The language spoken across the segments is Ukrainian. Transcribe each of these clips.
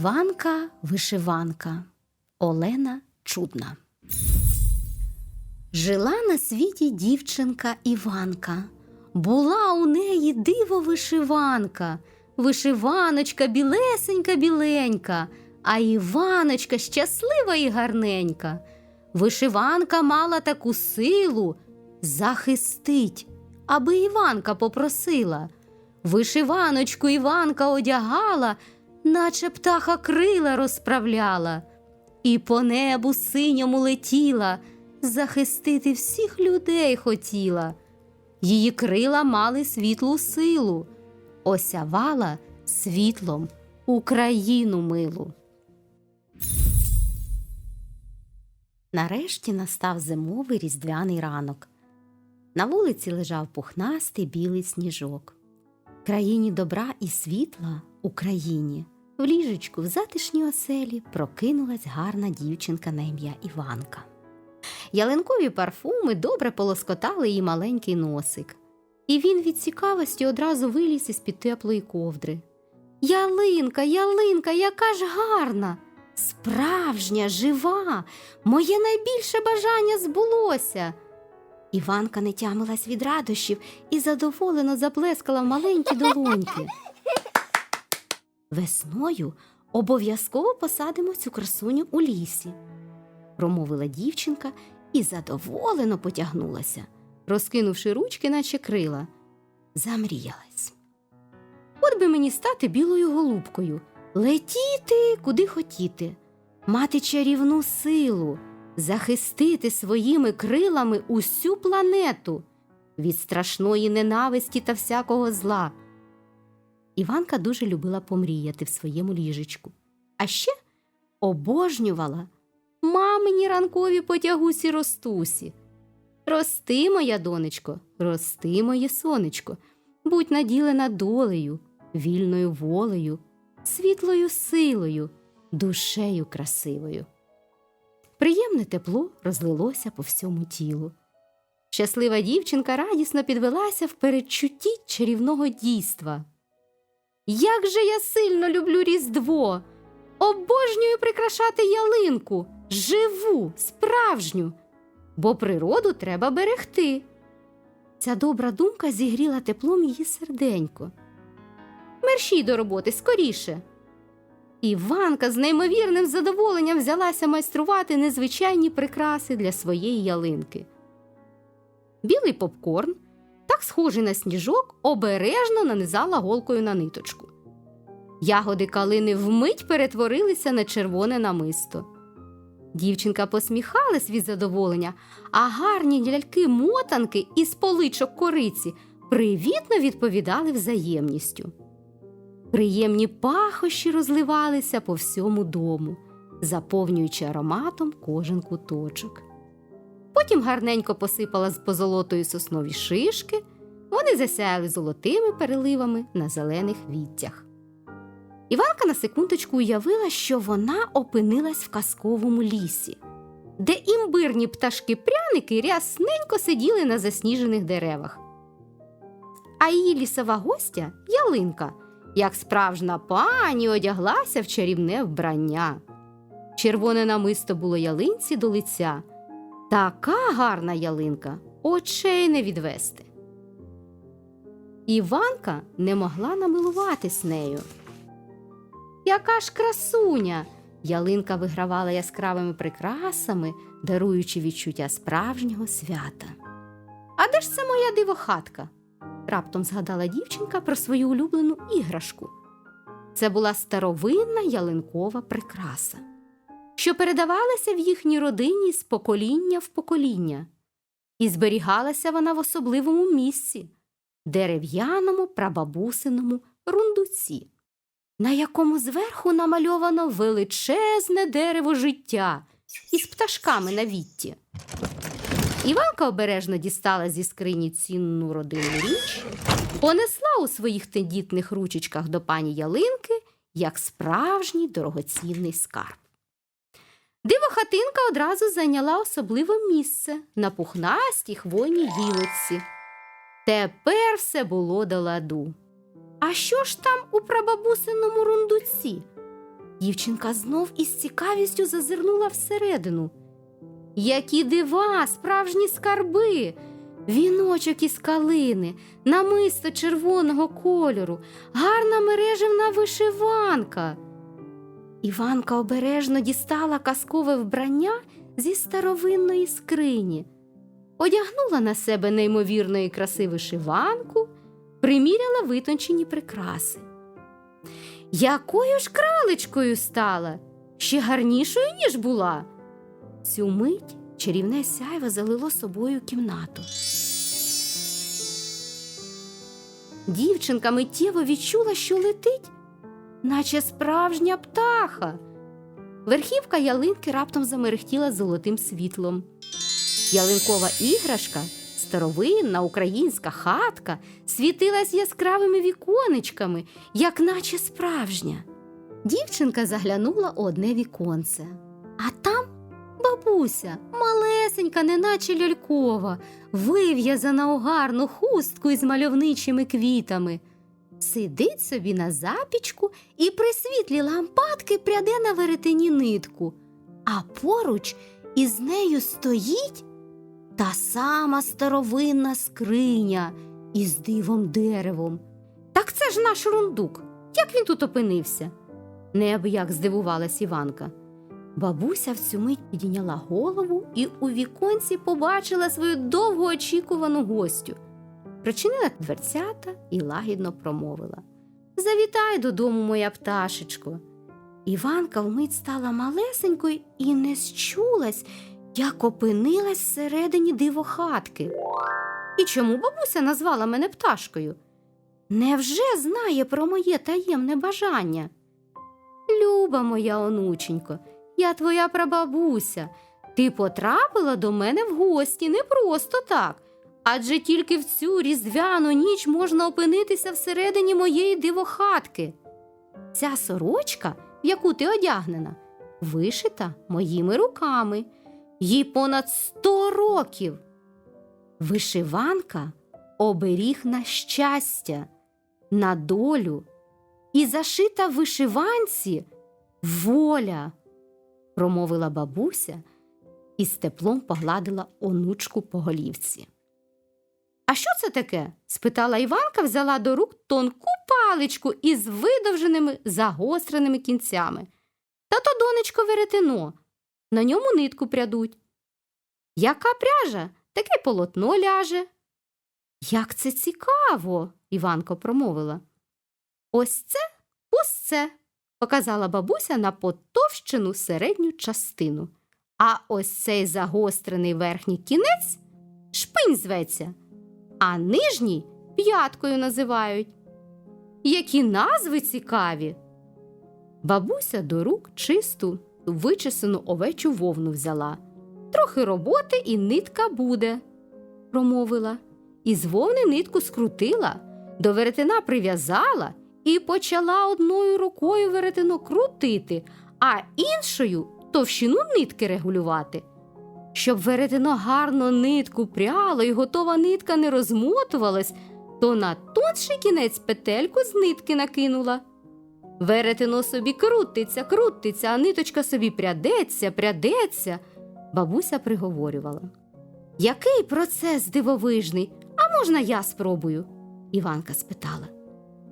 Іванка вишиванка Олена Чудна. Жила на світі дівчинка Іванка. Була у неї диво вишиванка, вишиваночка білесенька біленька, а Іваночка щаслива і гарненька. Вишиванка мала таку силу захистить, аби Іванка попросила. Вишиваночку Іванка одягала, наче птаха крила розправляла, і по небу синьому летіла, захистити всіх людей хотіла. Її крила мали світлу силу, осявала світлом Україну милу. Нарешті настав зимовий різдвяний ранок. На вулиці лежав пухнастий білий сніжок. Країні добра і світла Україні в ліжечку в затишній оселі прокинулась гарна дівчинка на ім'я Іванка. Ялинкові парфуми добре полоскотали її маленький носик, і він від цікавості одразу виліз із під теплої ковдри. Ялинка, ялинка, яка ж гарна! Справжня, жива, моє найбільше бажання збулося. Іванка не тямилась від радощів і задоволено заплескала в маленькі долоньки. Весною обов'язково посадимо цю красуню у лісі, промовила дівчинка і задоволено потягнулася, розкинувши ручки, наче крила. Замріялась. От би мені стати білою голубкою, летіти куди хотіти, мати чарівну силу, захистити своїми крилами усю планету від страшної ненависті та всякого зла. Іванка дуже любила помріяти в своєму ліжечку, а ще обожнювала мамині ранкові потягусі ростусі. Рости, моя донечко, рости, моє сонечко, будь наділена долею, вільною волею, світлою силою, душею красивою. Приємне тепло розлилося по всьому тілу. Щаслива дівчинка радісно підвелася в передчутті чарівного дійства. Як же я сильно люблю Різдво! Обожнюю прикрашати ялинку, живу, справжню, бо природу треба берегти. Ця добра думка зігріла теплом її серденько. Мерщій до роботи скоріше. Іванка з неймовірним задоволенням взялася майструвати незвичайні прикраси для своєї ялинки. Білий попкорн, так схожий на сніжок, обережно нанизала голкою на ниточку. Ягоди калини вмить перетворилися на червоне намисто. Дівчинка посміхалась від задоволення, а гарні ляльки мотанки із поличок кориці привітно відповідали взаємністю. Приємні пахощі розливалися по всьому дому, заповнюючи ароматом кожен куточок. Потім гарненько посипала з позолотою соснові шишки, вони засяяли золотими переливами на зелених віттях. Іванка на секундочку уявила, що вона опинилась в казковому лісі, де імбирні пташки-пряники рясненько сиділи на засніжених деревах. А її лісова гостя ялинка як справжня пані одяглася в чарівне вбрання. Червоне намисто було ялинці до лиця. Така гарна ялинка очей не відвести. Іванка не могла намилуватись нею. Яка ж красуня! Ялинка вигравала яскравими прикрасами, даруючи відчуття справжнього свята. А де ж це моя дивохатка? раптом згадала дівчинка про свою улюблену іграшку. Це була старовинна ялинкова прикраса, що передавалася в їхній родині з покоління в покоління, і зберігалася вона в особливому місці дерев'яному прабабусиному рундуці, на якому зверху намальовано величезне дерево життя із пташками на вітті. Іванка обережно дістала зі скрині цінну родинну річ, понесла у своїх тендітних ручечках до пані ялинки як справжній дорогоцінний скарб. Дивохатинка одразу зайняла особливе місце на пухнастій хвойній гілочці. Тепер все було до ладу. А що ж там у прабабусиному рундуці? Дівчинка знов із цікавістю зазирнула всередину. Які дива, справжні скарби, віночок із калини, намисто червоного кольору, гарна мережевна вишиванка. Іванка обережно дістала казкове вбрання зі старовинної скрині, одягнула на себе неймовірної краси вишиванку, приміряла витончені прикраси. Якою ж кралечкою стала, ще гарнішою, ніж була. Цю мить чарівне сяйво залило собою кімнату. Дівчинка миттєво відчула, що летить, наче справжня птаха. Верхівка ялинки раптом замерехтіла золотим світлом. Ялинкова іграшка, старовинна українська хатка, світилась яскравими віконечками, як наче справжня. Дівчинка заглянула у одне віконце, а там бабуся, малесенька, неначе лялькова, вив'язана у гарну хустку із мальовничими квітами. Сидить собі на запічку і при світлі лампадки пряде на веретені нитку, а поруч із нею стоїть та сама старовинна скриня із дивом деревом. Так це ж наш рундук. Як він тут опинився? Неабияк здивувалась Іванка. Бабуся в цю мить підійняла голову і у віконці побачила свою довгоочікувану гостю. Причинила дверцята і лагідно промовила Завітай додому, моя пташечко. Іванка вмить стала малесенькою і не счулась, як опинилась всередині дивохатки. І чому бабуся назвала мене пташкою? Невже знає про моє таємне бажання? Люба моя онученько, я твоя прабабуся. Ти потрапила до мене в гості не просто так, адже тільки в цю різдвяну ніч можна опинитися всередині моєї дивохатки. Ця сорочка, в яку ти одягнена, вишита моїми руками, їй понад сто років. Вишиванка оберіг на щастя, на долю і зашита в вишиванці воля, промовила бабуся і з теплом погладила онучку по голівці. А що це таке? спитала Іванка, взяла до рук тонку паличку із видовженими загостреними кінцями. Та то, донечко, веретено. На ньому нитку прядуть. Яка пряжа, таке полотно ляже. Як це цікаво, Іванко промовила. Ось це пусце, показала бабуся на потовщену середню частину. А ось цей загострений верхній кінець шпинь зветься, а нижній п'яткою називають. Які назви цікаві. Бабуся до рук чисту, вичесану овечу вовну взяла. Трохи роботи і нитка буде, промовила. І з вовни нитку скрутила, до веретена прив'язала і почала одною рукою веретено крутити, а іншою товщину нитки регулювати. Щоб веретено гарно нитку пряло і готова нитка не розмотувалась, то на тонший кінець петельку з нитки накинула. Веретено собі крутиться, крутиться, а ниточка собі прядеться, прядеться. Бабуся приговорювала. Який процес дивовижний, а можна я спробую? Іванка спитала.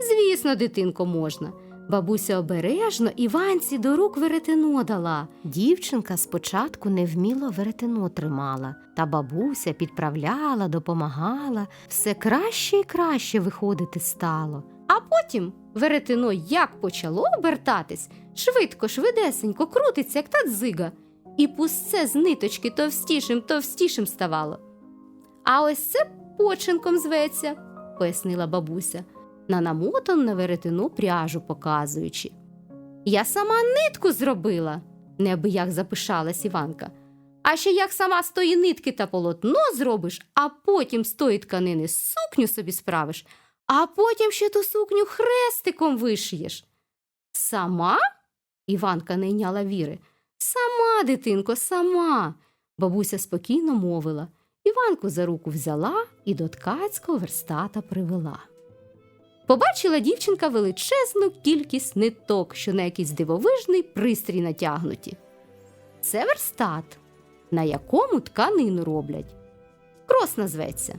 Звісно, дитинко, можна. Бабуся обережно Іванці до рук веретено дала. Дівчинка спочатку невміло веретено тримала, та бабуся підправляла, допомагала, все краще і краще виходити стало. А потім веретено як почало обертатись, швидко, швидесенько крутиться, як та дзига, і пусце з ниточки товстішим, товстішим ставало. А ось це починком зветься, пояснила бабуся на намотану на веретено пряжу показуючи. Я сама нитку зробила, неабияк запишалась Іванка. А ще як сама з тої нитки та полотно зробиш, а потім з тої тканини сукню собі справиш, а потім ще ту сукню хрестиком вишиєш. Сама? Іванка не йняла віри. Сама, дитинко, сама. Бабуся спокійно мовила. Іванку за руку взяла і до ткацького верстата привела. Побачила дівчинка величезну кількість ниток, що на якийсь дивовижний пристрій натягнуті. Це верстат, на якому тканину роблять. Крос назветься.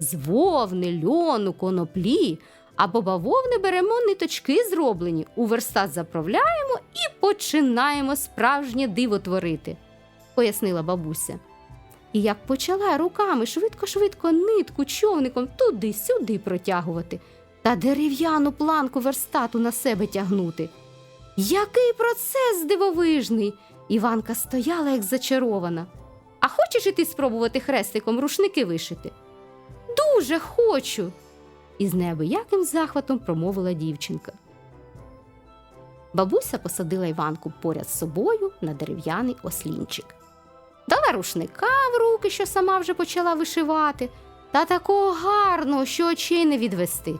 З вовни, льону, коноплі або бавовни беремо ниточки зроблені, у верстат заправляємо і починаємо справжнє диво творити, пояснила бабуся. І як почала руками швидко-швидко нитку човником туди-сюди протягувати та дерев'яну планку верстату на себе тягнути. Який процес дивовижний! Іванка стояла як зачарована. А хочеш і ти спробувати хрестиком рушники вишити? Дуже хочу. Із неабияким захватом промовила дівчинка. Бабуся посадила Іванку поряд з собою на дерев'яний ослінчик. Дала рушника в руки, що сама вже почала вишивати, та такого гарного, що очей не відвести.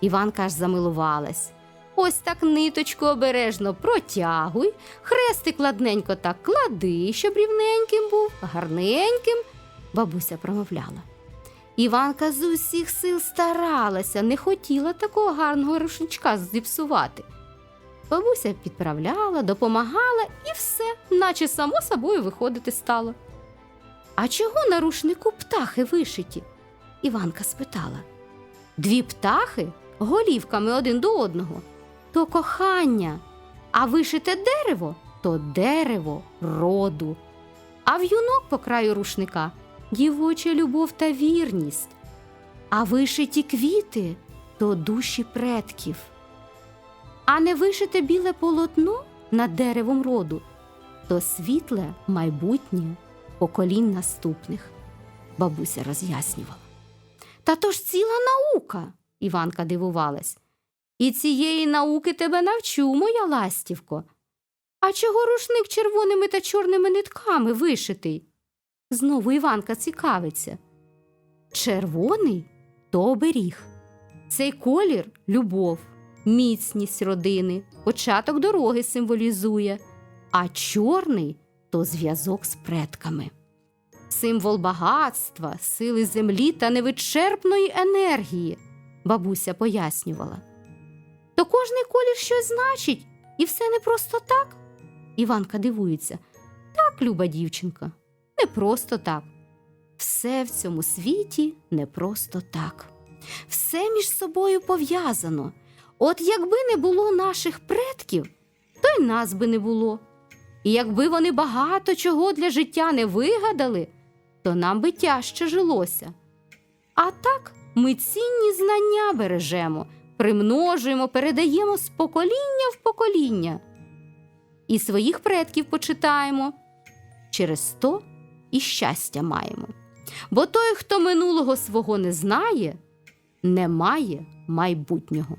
Іванка аж замилувалась. Ось так ниточку обережно протягуй, хрестик ладненько так клади, щоб рівненьким був, гарненьким, бабуся промовляла. Іванка з усіх сил старалася, не хотіла такого гарного рушничка зіпсувати. Бабуся підправляла, допомагала і все, наче само собою виходити стало. А чого на рушнику птахи вишиті? Іванка спитала. Дві птахи голівками один до одного то кохання, а вишите дерево то дерево роду. А в'юнок по краю рушника дівоча любов та вірність, а вишиті квіти то душі предків. А не вишите біле полотно над деревом роду, то світле майбутнє поколінь наступних, бабуся роз'яснювала. Та то ж ціла наука, Іванка дивувалась. І цієї науки тебе навчу, моя ластівко. А чого рушник червоними та чорними нитками вишитий? Знову Іванка цікавиться. Червоний то оберіг. Цей колір любов, міцність родини, початок дороги символізує, а чорний то зв'язок з предками. Символ багатства, сили землі та невичерпної енергії, бабуся пояснювала. То кожний колір щось значить, і все не просто так. Іванка дивується. Так, люба дівчинка, не просто так. Все в цьому світі не просто так. Все між собою пов'язано. От якби не було наших предків, то й нас би не було. І якби вони багато чого для життя не вигадали, то нам би тяжче жилося. А так ми цінні знання бережемо, примножуємо, передаємо з покоління в покоління. І своїх предків почитаємо. Через то і щастя маємо. Бо той, хто минулого свого не знає, не має майбутнього.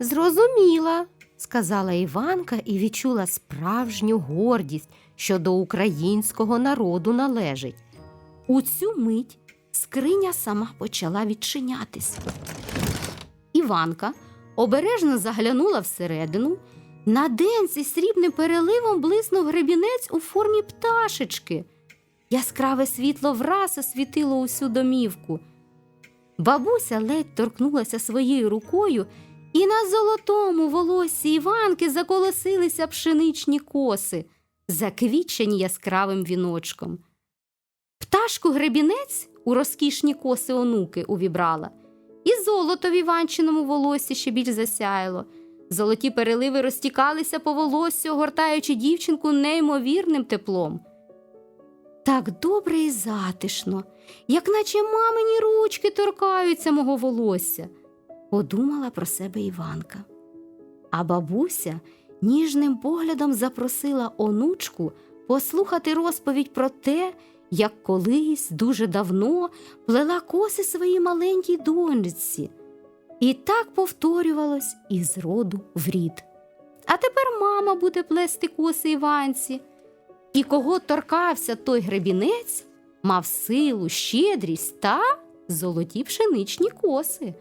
Зрозуміла, сказала Іванка і відчула справжню гордість, що до українського народу належить. У цю мить скриня сама почала відчинятись. Іванка обережно заглянула всередину. На денці срібним переливом блиснув гребінець у формі пташечки. Яскраве світло враз освітило усю домівку. Бабуся ледь торкнулася своєю рукою, і на золотому волоссі Іванки заколосилися пшеничні коси, заквічені яскравим віночком. Пташку гребінець у розкішні коси онуки увібрала, і золото в Іванчиному волосі ще більш засяяло. Золоті переливи розтікалися по волоссю, огортаючи дівчинку неймовірним теплом. Так добре і затишно, як наче мамині ручки торкаються мого волосся, подумала про себе Іванка. А бабуся ніжним поглядом запросила онучку послухати розповідь про те, як колись дуже давно плела коси своїй маленькій доньці. І так повторювалось із роду в рід. А тепер мама буде плести коси Іванці. І кого торкався той гребінець, мав силу, щедрість та золоті пшеничні коси.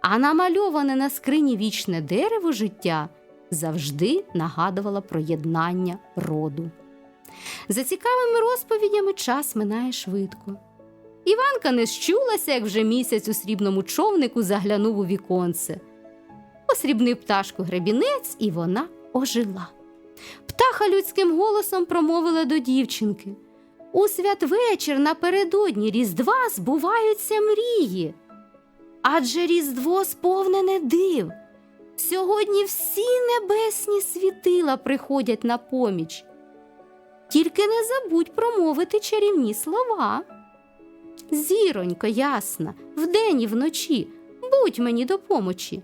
А намальоване на скрині вічне дерево життя завжди нагадувало про єднання роду. За цікавими розповідями час минає швидко. Іванка не щулася, як вже місяць у срібному човнику заглянув у віконце. Посрібнив пташку гребінець, і вона ожила. Птаха людським голосом промовила до дівчинки. У святвечір напередодні Різдва збуваються мрії. Адже Різдво сповнене див. Сьогодні всі небесні світила приходять на поміч. Тільки не забудь промовити чарівні слова. Зіронько, ясна, вдень і вночі, будь мені до помочі.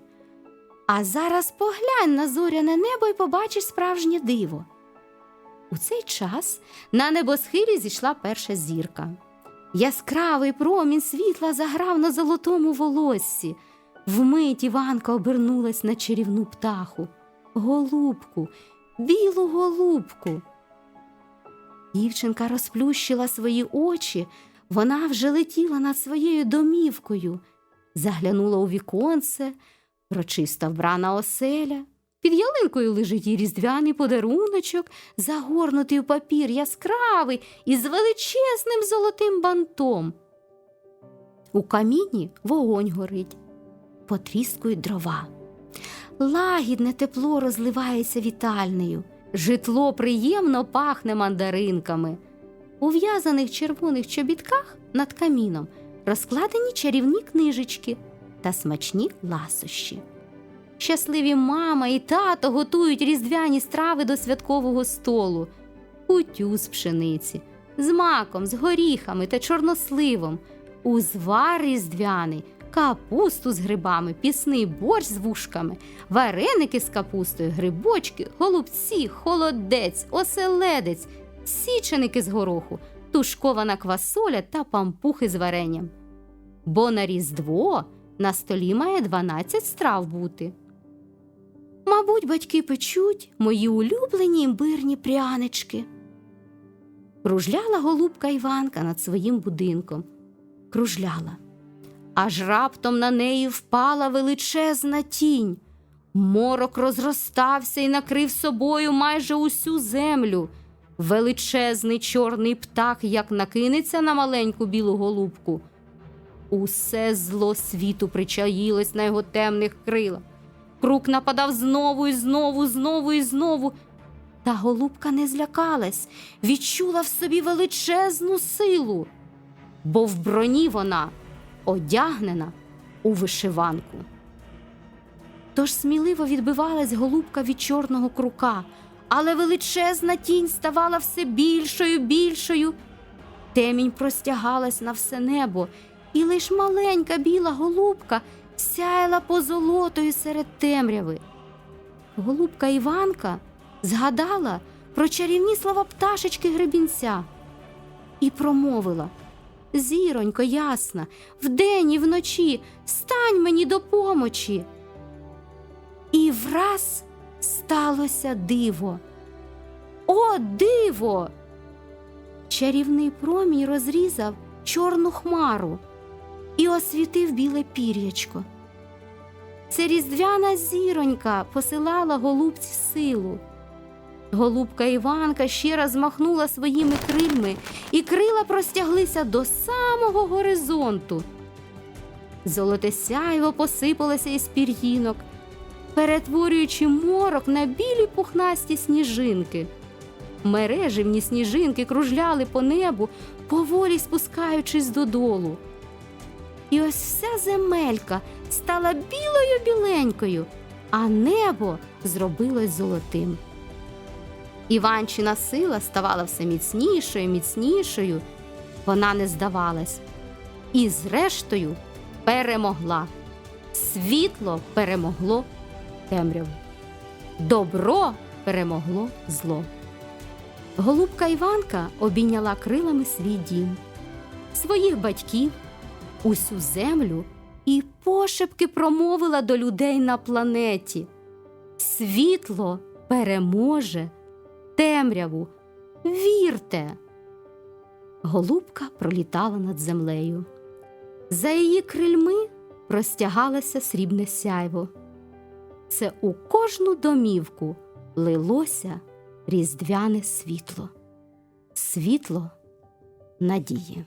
А зараз поглянь на зоряне небо і побачиш справжнє диво. У цей час на небосхилі зійшла перша зірка. Яскравий промінь світла заграв на золотому волоссі. Вмить Іванка обернулась на чарівну птаху, голубку, білу голубку. Дівчинка розплющила свої очі, вона вже летіла над своєю домівкою, заглянула у віконце, прочиста вбрана оселя. Під ялинкою лежить її різдвяний подаруночок, загорнутий у папір яскравий із величезним золотим бантом. У каміні вогонь горить, потріскують дрова. Лагідне тепло розливається вітальнею, житло приємно пахне мандаринками. У в'язаних червоних чобітках над каміном розкладені чарівні книжечки та смачні ласощі. Щасливі мама і тато готують різдвяні страви до святкового столу, кутю з пшениці, з маком, з горіхами та чорносливом, узвар різдвяний, капусту з грибами, пісний борщ з вушками, вареники з капустою, грибочки, голубці, холодець, оселедець, січеники з гороху, тушкована квасоля та пампухи з варенням. Бо на Різдво на столі має 12 страв бути. Мабуть, батьки печуть мої улюблені імбирні прянички. Кружляла голубка Іванка над своїм будинком. Кружляла. Аж раптом на неї впала величезна тінь. Морок розростався і накрив собою майже усю землю. Величезний чорний птах, як накинеться на маленьку білу голубку. Усе зло світу причаїлось на його темних крилах. Крук нападав знову і знову, знову і знову. Та голубка не злякалась, відчула в собі величезну силу, бо в броні вона одягнена у вишиванку. Тож сміливо відбивалась голубка від чорного крука, але величезна тінь ставала все більшою, більшою. Темінь простягалась на все небо, і лиш маленька біла голубка сяяла позолотою серед темряви. Голубка Іванка згадала про чарівні слова пташечки гребінця і промовила Зіронько, ясна, вдень і вночі стань мені до помочі. І враз сталося диво. О, диво! Чарівний промінь розрізав чорну хмару і освітив біле пір'ячко. Це різдвяна зіронька посилала голубці силу. Голубка Іванка ще раз махнула своїми крильми, і крила простяглися до самого горизонту. Золоте сяйво посипалося із пір'їнок, перетворюючи морок на білі пухнасті сніжинки. Мереживні сніжинки кружляли по небу, поволі спускаючись додолу. І ось вся земелька стала білою біленькою, а небо зробилось золотим. Іванчина сила ставала все міцнішою, міцнішою. Вона не здавалась. І, зрештою, перемогла. Світло перемогло темряву. Добро перемогло зло. Голубка Іванка обійняла крилами свій дім, своїх батьків, усю землю і пошепки промовила до людей на планеті. Світло переможе темряву. Вірте. Голубка пролітала над землею. За її крильми простягалося срібне сяйво. Це у кожну домівку лилося різдвяне світло, світло надії.